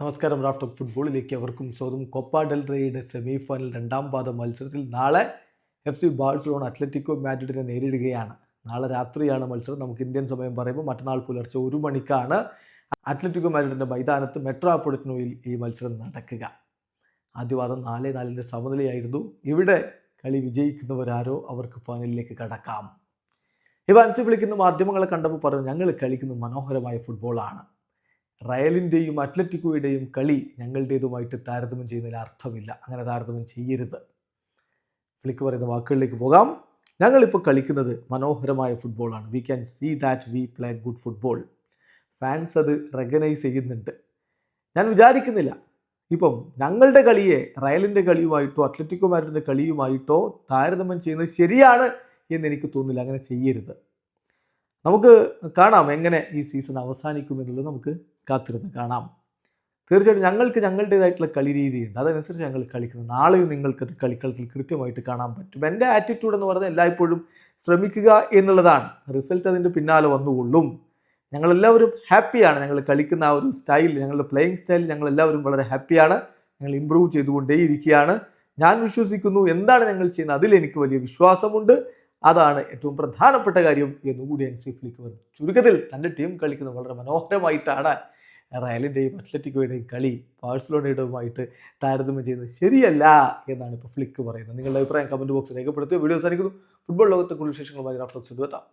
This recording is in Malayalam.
നമസ്കാരം റാഫ്റ്റ് ഓഫ് ഫുട്ബോളിലേക്ക് അവർക്കും സ്വാഗതം. കൊപ്പ ഡെൽറയുടെ സെമി ഫൈനൽ രണ്ടാം പാദ മത്സരത്തിൽ നാളെ എഫ് സി ബാഴ്സലോണ അത്ലറ്റിക്കോ മാഡ്രിഡിനെ നേരിടുകയാണ്. നാളെ രാത്രിയാണ് മത്സരം. നമുക്ക് ഇന്ത്യൻ സമയം പറയുമ്പോൾ മറ്റന്നാൾ പുലർച്ചെ ഒരു മണിക്കാണ് അത്ലറ്റിക്കോ മാഡ്രിഡിന്റെ മൈതാനത്ത് മെട്രോപൊളിറ്റനോയിൽ ഈ മത്സരം നടക്കുക. ആദ്യവാദം നാല് നാലിന്റെ സമനിലയായിരുന്നു. ഇവിടെ കളി വിജയിക്കുന്നവരാരോ അവർക്ക് ഫൈനലിലേക്ക് കടക്കാം. ഇവ അൻസി വിളിക്കുന്ന മാധ്യമങ്ങളെ കണ്ടപ്പോൾ പറഞ്ഞു ഞങ്ങൾ കളിക്കുന്ന മനോഹരമായ ഫുട്ബോളാണ്. റയലിന്റെയും അത്ലറ്റിക്കോയുടെയും കളി ഞങ്ങളുടേതുമായിട്ട് താരതമ്യം ചെയ്യുന്നതിൽ അർത്ഥമില്ല. അങ്ങനെ താരതമ്യം ചെയ്യരുത്. ഫ്ലിക്ക് പറയുന്ന വാക്കുകളിലേക്ക് പോകാം. ഞങ്ങളിപ്പോൾ കളിക്കുന്നത് മനോഹരമായ ഫുട്ബോളാണ് we can see that we play good football fans അത് റെക്കഗ്നൈസ് ചെയ്യുന്നുണ്ട്. ഞാൻ വിചാരിക്കുന്നില്ല. ഇപ്പം ഞങ്ങളുടെ കളിയെ റയലിന്റെ കളിയുമായിട്ടോ അത്ലറ്റിക്കോ മാരിന്റെ കളിയുമായിട്ടോ താരതമ്യം ചെയ്യുന്നത് ശരിയാണ് എന്ന് എനിക്ക് തോന്നുന്നില്ല. അങ്ങനെ ചെയ്യരുത്. നമുക്ക് കാണാം എങ്ങനെ ഈ സീസൺ അവസാനിക്കുമെന്നുള്ളത് നമുക്ക് കാത്തിരുന്ന് കാണാം. തീർച്ചയായിട്ടും ഞങ്ങൾക്ക് ഞങ്ങളുടേതായിട്ടുള്ള കളി രീതിയുണ്ട്. അതനുസരിച്ച് ഞങ്ങൾ കളിക്കുന്നു. നാളെയും നിങ്ങൾക്കത് കളിക്കളത്തിൽ കൃത്യമായിട്ട് കാണാൻ പറ്റും. എന്റെ ആറ്റിറ്റ്യൂഡ് എന്ന് പറഞ്ഞാൽ എല്ലായ്പ്പോഴും ശ്രമിക്കുക എന്നുള്ളതാണ്. റിസൾട്ട് അതിന്റെ പിന്നാലെ വന്നുകൊള്ളും. ഞങ്ങളെല്ലാവരും ഹാപ്പിയാണ് ഞങ്ങൾ കളിക്കുന്ന ആ ഒരു സ്റ്റൈൽ ഞങ്ങളുടെ പ്ലേയിങ് സ്റ്റൈൽ ഞങ്ങളെല്ലാവരും വളരെ ഹാപ്പിയാണ് ഞങ്ങൾ ഇമ്പ്രൂവ് ചെയ്തുകൊണ്ടേയിരിക്കുകയാണ്. ഞാൻ വിശ്വസിക്കുന്നു. എന്താണ് ഞങ്ങൾ ചെയ്യുന്നത്? അതിൽ എനിക്ക് വലിയ വിശ്വാസമുണ്ട്. അതാണ് ഏറ്റവും പ്രധാനപ്പെട്ട കാര്യം എന്നുകൂടി എൻ സി ഫ്ലിക്ക് പറഞ്ഞു. ചുരുക്കത്തിൽ തന്റെ ടീം കളിക്കുന്നത് വളരെ മനോഹരമായിട്ടാണ് റയലിന്റെയും അത്ലറ്റിക്കോയുടെയും കളി ബാഴ്സലോണയുടെയുമായിട്ട് താരതമ്യം ചെയ്യുന്നത് ശരിയല്ല എന്നാണ് ഇപ്പോൾ ഫ്ലിക്ക് പറയുന്നത്. നിങ്ങളുടെ അഭിപ്രായം കമന്റ് ബോക്സിൽ രേഖപ്പെടുത്തുക വീഡിയോ സാധിക്കുന്നു ഫുട്ബോൾ ലോകത്തെ കൂടുതൽ വിശേഷങ്ങളുമായി ഗ്രാഫ്റ്റോക്സ് എത്താം.